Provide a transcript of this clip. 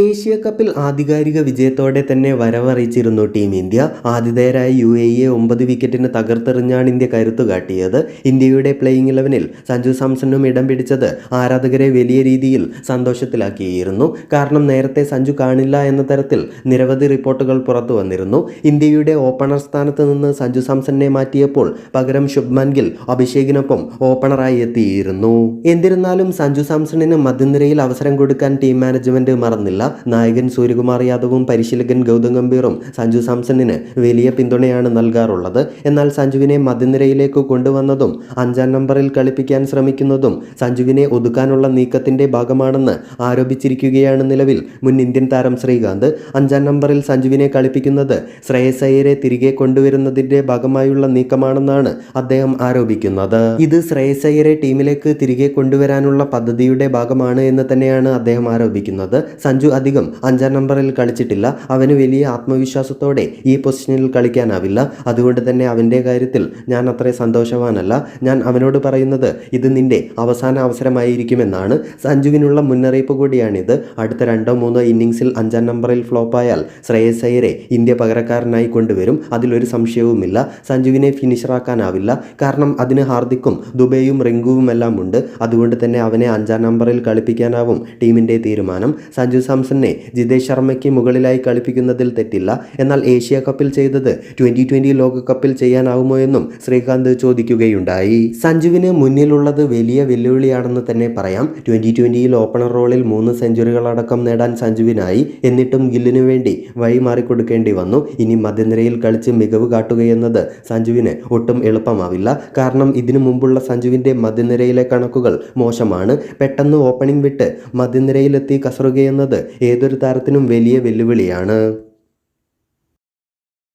Asia കപ്പിൽ ആധികാരിക വിജയത്തോടെ തന്നെ വരവറിയിച്ചിരുന്നു ടീം ഇന്ത്യ. ആതിഥേയരായ യു എ ഇയെ ഒമ്പത് വിക്കറ്റിന് തകർത്തെറിഞ്ഞാണ് ഇന്ത്യ കരുത്തു കാട്ടിയത് ഇന്ത്യയുടെ പ്ലേയിങ് ഇലവനിൽ സഞ്ജു സാംസണും ഇടം പിടിച്ചത് ആരാധകരെ വലിയ രീതിയിൽ സന്തോഷത്തിലാക്കിയിരുന്നു. കാരണം നേരത്തെ സഞ്ജു കാണില്ല എന്ന തരത്തിൽ നിരവധി റിപ്പോർട്ടുകൾ പുറത്തു വന്നിരുന്നു. ഇന്ത്യയുടെ ഓപ്പണർ സ്ഥാനത്ത് നിന്ന് സഞ്ജു സാംസണിനെ മാറ്റിയപ്പോൾ പകരം ശുഭ്മാൻ ഗിൽ അഭിഷേകിനൊപ്പം ഓപ്പണറായി എത്തിയിരുന്നു. എന്നിരുന്നാലും സഞ്ജു സാംസണിന് മധ്യനിരയിൽ അവസരം കൊടുക്കാൻ ടീം മാനേജ്മെന്റ് മറന്നില്ല. നായകൻ സൂര്യകുമാർ യാദവും പരിശീലകൻ ഗൗതം ഗംഭീറും സഞ്ജു സാംസണിന് വലിയ പിന്തുണയാണ് നൽകാറുള്ളത്. എന്നാൽ സഞ്ജുവിനെ മധ്യനിരയിലേക്ക് കൊണ്ടുവന്നതും അഞ്ചാം നമ്പറിൽ കളിപ്പിക്കാൻ ശ്രമിക്കുന്നതും സഞ്ജുവിനെ ഒതുക്കാനുള്ള നീക്കത്തിന്റെ ഭാഗമാണെന്ന് ആരോപിച്ചിരിക്കുകയാണ് നിലവിൽ മുൻ ഇന്ത്യൻ താരം ശ്രീകാന്ത്. അഞ്ചാം നമ്പറിൽ സഞ്ജുവിനെ കളിപ്പിക്കുന്നത് ശ്രേയസ് അയ്യരെ തിരികെ കൊണ്ടുവരുന്നതിന്റെ ഭാഗമായുള്ള നീക്കമാണെന്നാണ് അദ്ദേഹം ആരോപിക്കുന്നത്. ഇത് ശ്രേയസ് അയ്യരെ ടീമിലേക്ക് തിരികെ കൊണ്ടുവരാനുള്ള പദ്ധതിയുടെ ഭാഗമാണ് എന്ന് തന്നെയാണ് അദ്ദേഹം ആരോപിക്കുന്നത്. സഞ്ജു അധികം അഞ്ചാം നമ്പറിൽ കളിച്ചിട്ടില്ല. അവന് വലിയ ആത്മവിശ്വാസത്തോടെ ഈ പൊസിഷനിൽ കളിക്കാനാവില്ല. അതുകൊണ്ട് തന്നെ അവന്റെ കാര്യത്തിൽ ഞാൻ അത്ര സന്തോഷവാനല്ല. ഞാൻ അവനോട് പറയുന്നത് ഇത് നിന്റെ അവസാന അവസരമായിരിക്കുമെന്നാണ്. സഞ്ജുവിനുള്ള മുന്നറിയിപ്പ് കൂടിയാണിത്. അടുത്ത രണ്ടോ മൂന്നോ ഇന്നിങ്സിൽ അഞ്ചാം നമ്പറിൽ ഫ്ലോപ്പായാൽ ശ്രേയസ് അയ്യരെ ഇന്ത്യ പകരക്കാരനായി കൊണ്ടുവരും. അതിലൊരു സംശയവുമില്ല. സഞ്ജുവിനെ ഫിനിഷറാക്കാനാവില്ല. കാരണം അതിന് ഹാർദിക്കും ദുബൈയും റിങ്കുവും എല്ലാം ഉണ്ട് അതുകൊണ്ട് തന്നെ അവനെ അഞ്ചാം നമ്പറിൽ കളിപ്പിക്കാനാവും ടീമിന്റെ തീരുമാനം. സഞ്ജു സാംസണിനെ ജിതേഷ് ശർമ്മയ്ക്ക് മുകളിലായി കളിപ്പിക്കുന്നതിൽ തെറ്റില്ല. എന്നാൽ ഏഷ്യ കപ്പിൽ ചെയ്തത് ട്വന്റി ട്വന്റി ലോകകപ്പിൽ ചെയ്യാനാവുമോ എന്നും ശ്രീകാന്ത് ചോദിക്കുകയുണ്ടായി. സഞ്ജുവിന് മുന്നിലുള്ളത് വലിയ വെല്ലുവിളിയാണെന്ന് തന്നെ പറയാം. ട്വന്റി ട്വന്റിയിൽ ഓപ്പണർ റോളിൽ മൂന്ന് സെഞ്ചുറികളടക്കം നേടാൻ സഞ്ജുവിനായി. എന്നിട്ടും ഗില്ലിനു വേണ്ടി വഴി മാറിക്കൊടുക്കേണ്ടി വന്നു. ഇനി മധ്യനിരയിൽ കളിച്ച് മികവ് കാട്ടുകയെന്നത് സഞ്ജുവിന് ഒട്ടും എളുപ്പമാവില്ല. കാരണം ഇതിനു മുമ്പുള്ള സഞ്ജുവിന്റെ മധ്യനിരയിലെ കണക്കുകൾ മോശമാണ്. പെട്ടെന്ന് ഓപ്പണിംഗ് വിട്ട് മധ്യനിരയിലെത്തി കസറുകയെന്നത് ഏതൊരു താരത്തിനും വലിയ വെല്ലുവിളിയാണ്.